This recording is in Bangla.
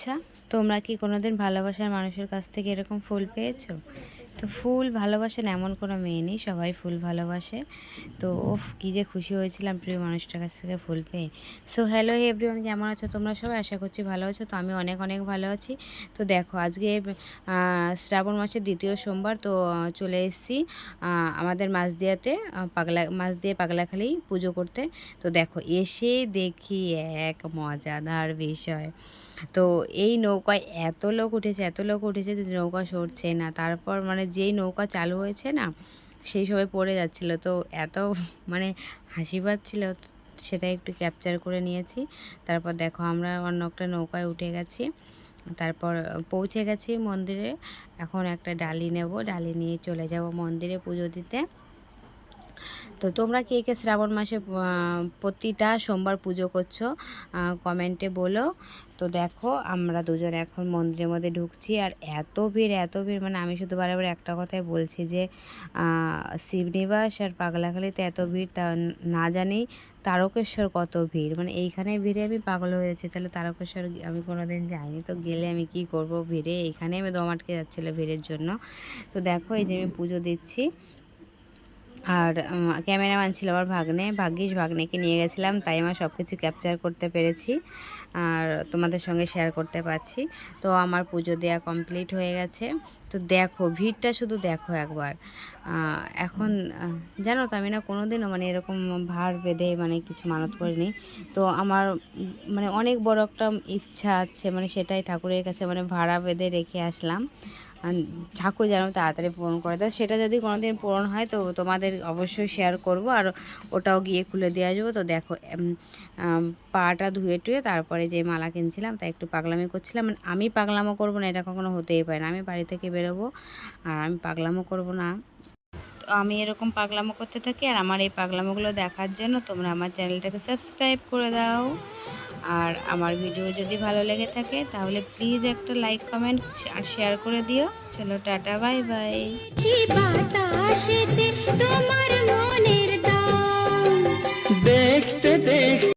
আচ্ছা তোমরা কি কোনোদিন ভালোবাসার মানুষের কাছ থেকে এরকম ফুল পেয়েছ? তো ফুল ভালোবাসেন এমন কোনো মেয়ে নেই সবাই ফুল ভালোবাসে। তো ওফ কী যে খুশি হয়েছিলাম প্রিয় মানুষটার কাছ থেকে ফুল পেয়ে। সো হ্যালো এভরিওয়ান কেমন আছো তোমরা সবাই? আশা করছি ভালো আছো। তো আমি অনেক অনেক ভালো আছি। তো দেখো আজকে শ্রাবণ মাসের দ্বিতীয় সোমবার তো চলে এসেছি আমাদের মাঝদিয়াতে আহ, পাগলা মাছ দিয়ে পাগলাখালি পুজো করতে। তো দেখো এসে দেখি এক মজাদার বিষয়। তো এই নৌকায় এত লোক উঠেছে, এত লোক উঠেছে যে নৌকা সরছে না। তারপর মানে যেই নৌকা চালু হয়েছে না, সেই সবাই পড়ে যাচ্ছিল। তো এত মানে হাসি পাচ্ছিল, সেটা একটু ক্যাপচার করে নিয়েছি। তারপর দেখো আমরা অন্য একটা নৌকায় উঠে গেছি। তারপর পৌঁছে গেছি মন্দিরে। এখন একটা ডালি নেব, ডালি নিয়ে চলে যাব মন্দিরে পুজো দিতে। তো তোমরা কে কে শ্রাবণ মাসে প্রতিটা সোমবার পুজো করছ কমেন্টে বলো। তো দেখো আমরা দুজন এখন মন্দিরের মধ্যে ঢুকছি আর এত ভিড় এত ভিড়। মানে আমি শুধু বারবার একটা কথাই বলছি যে আহ, শিবনিবাস আর পাগলাখালিতে এত ভিড় তা না জানি তারকেশ্বর কত ভিড়। মানে এইখানে ভিড়ে আমি পাগল হয়েছি তাহলে তারকেশ্বর আমি কোনোদিন যাইনি। তো গেলে আমি কি করব ভিড়ে? এখানে আমি দম আটকে যাচ্ছিল ভিড়ের জন্য। তো দেখো এই যে আমি পুজো দিচ্ছি। আর ক্যামেরাম্যান ছিল আমার ভাগ্নে। ভাগ্যিস ভাগ্নেকে নিয়ে গেছিলাম, তাই আমার সব কিছু ক্যাপচার করতে পেরেছি আর তোমাদের সঙ্গে শেয়ার করতে পারছি। তো আমার পুজো দেয়া কমপ্লিট হয়ে গেছে। তো দেখো, ভিড়টা শুধু দেখো একবার। এখন জানো তো আমি না কোনো দিনও মানে এরকম ভার বেঁধে মানে কিছু মানত করিনি। তো আমার মানে অনেক বড় একটা ইচ্ছা আছে মানে সেটাই ঠাকুরের কাছে মানে ভাড়া বেঁধে রেখে আসলাম। ঠাকুর যেন তাড়াতাড়ি পূরণ করে দেয়। সেটা যদি কোনোদিন পূরণ হয়, তো তোমাদের অবশ্যই শেয়ার করব। আর ওটাও গিয়ে খুলে দেওয়া যাব। তো দেখো পাটা ধুয়ে টুয়ে তারপরে যে মালা কিনছিলাম তাই একটু পাগলামি করছিলাম। মানে আমি পাগলামো করব না, এটা কখনো হতেই পারে না। আমি বাড়ি থেকে বেরোবো, আর আমি পাগলামো করব না। আমি এরকম পাগলামো করতে থাকি আর আমার এই পাগলামোগুলো দেখার জন্য তোমরা আমার চ্যানেলটাকে সাবস্ক্রাইব করে দাও। আর আমার ভিডিও যদি ভালো লেগে থাকে তাহলে প্লিজ একটা লাইক, কমেন্ট আর শেয়ার করে দিও। চলো টাটা, বাই বাই।